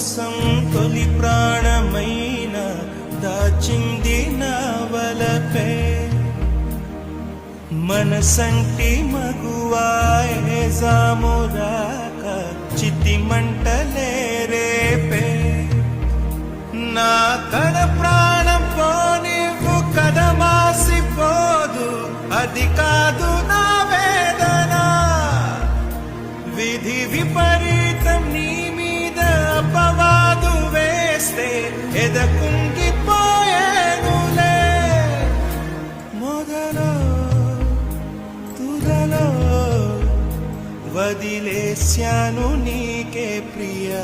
కోసం తొలి ప్రాణమైన దాచింది నా వలపే. మనసంటి మగువాయే జామురాక చితి మంటలే రేపే. నా కడ ప్రాణం పోనివ్వు కదమాసిపోదు అది కాదు నా వేదన. విధి విపరీతం నీ వేస్తే ఎదకుంగిపోయేనులే మొదలో తుదలో వదిలేశాను నీకే ప్రియా